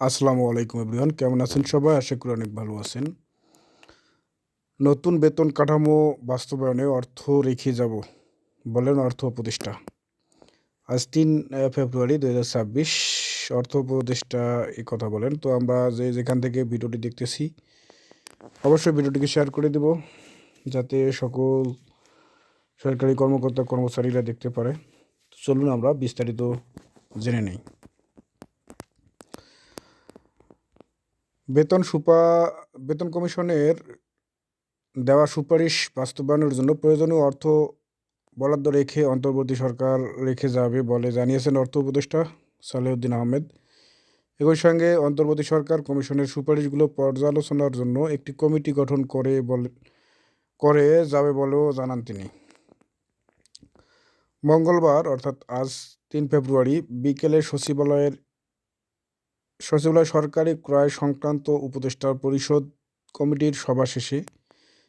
আসসালামু আলাইকুম এভরিওয়ান। কেমন আছেন সবাই? আশা করি অনেক ভালো আছেন। নতুন বেতন কাঠামো বাস্তবায়নে অর্থ রেখে যাব বলেন অর্থ উপদেষ্টা। আজ তিন ফেব্রুয়ারি দু হাজার ছাব্বিশ। অর্থ উপদেষ্টা এই কথা বলেন। তো আমরা যে যেখান থেকে ভিডিওটি দেখতেছি, অবশ্যই ভিডিওটিকে শেয়ার করে দেব যাতে সকল সরকারি কর্মকর্তা কর্মচারীরা দেখতে পারে। চলুন আমরা বিস্তারিত জেনে নেই। বেতন সুপা, বেতন কমিশনের দেওয়া সুপারিশ বাস্তবায়নের জন্য প্রয়োজনীয় অর্থ বরাদ্দ রেখে অন্তর্বর্তী সরকার রেখে যাবে বলে জানিয়েছেন অর্থ উপদেষ্টা সালেউদ্দিন আহমেদ। একই সঙ্গে অন্তর্বর্তী সরকার কমিশনের সুপারিশগুলো পর্যালোচনার জন্য একটি কমিটি গঠন করে বলে, করে যাবে বলেও জানান তিনি। মঙ্গলবার, অর্থাৎ আজ তিন ফেব্রুয়ারি, বিকেলে সচিবালয়ের সচিবালয় সরকারি ক্রয় সংক্রান্ত উপদেষ্টা পরিষদ কমিটির সভা শেষে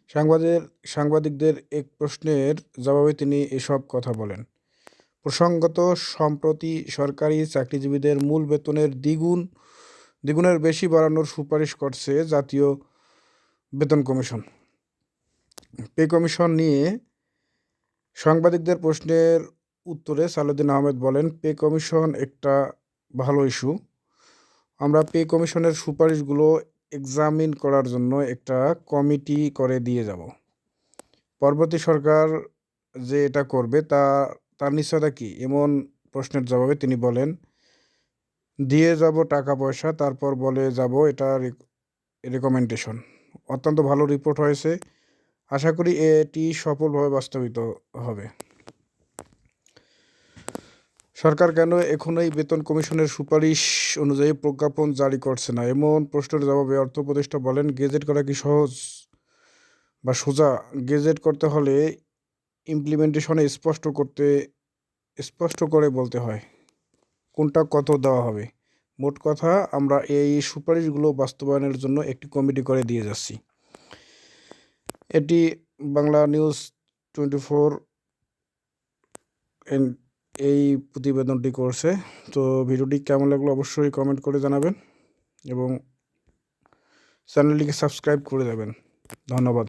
সাংবাদিক সাংবাদিকদের এক প্রশ্নের জবাবে তিনি এসব কথা বলেন। প্রসঙ্গত, সম্প্রতি সরকারি চাকরিজীবীদের মূল বেতনের দ্বিগুণ, দ্বিগুণের বেশি বাড়ানোর সুপারিশ করছে জাতীয় বেতন কমিশন। পে কমিশন নিয়ে সাংবাদিকদের প্রশ্নের উত্তরে সালুদ্দিন আহমেদ বলেন, পে কমিশন একটা ভালো ইস্যু। আমরা পে কমিশনের সুপারিশগুলো এক্সামিন করার জন্য একটা কমিটি করে দিয়ে যাব। পরবর্তী সরকার যে এটা করবে, তা, তার নিশ্চয়তা কি? এমন প্রশ্নের জবাবে তিনি বলেন, দিয়ে যাব টাকা পয়সা, তারপর বলে যাব এটা রেকমেন্ডেশন অত্যন্ত ভালো রিপোর্ট হয়েছে। আশা করি এটি সফলভাবে বাস্তবিত হবে। সরকার কেন এখনই বেতন কমিশনের সুপারিশ অনুযায়ী প্রজ্ঞাপন জারি করছে না? এমন প্রশ্নের জবাবে অর্থ উপদেষ্টা বলেন, গেজেট করা কি সহজ বা সোজা? গেজেট করতে হলে ইমপ্লিমেন্টেশনে স্পষ্ট করতে, স্পষ্ট করে বলতে হয় কোনটা কত দেওয়া হবে। মোট কথা, আমরা এই সুপারিশগুলো বাস্তবায়নের জন্য একটি কমিটি করে দিয়ে যাচ্ছি। এটি বাংলা নিউজ টোয়েন্টি ফোর এই প্রতিবেদনটি করছে। তো ভিডিওটি কেমন লাগল অবশ্যই কমেন্ট করে জানাবেন এবং চ্যানেলটিকে সাবস্ক্রাইব করে দেবেন। ধন্যবাদ।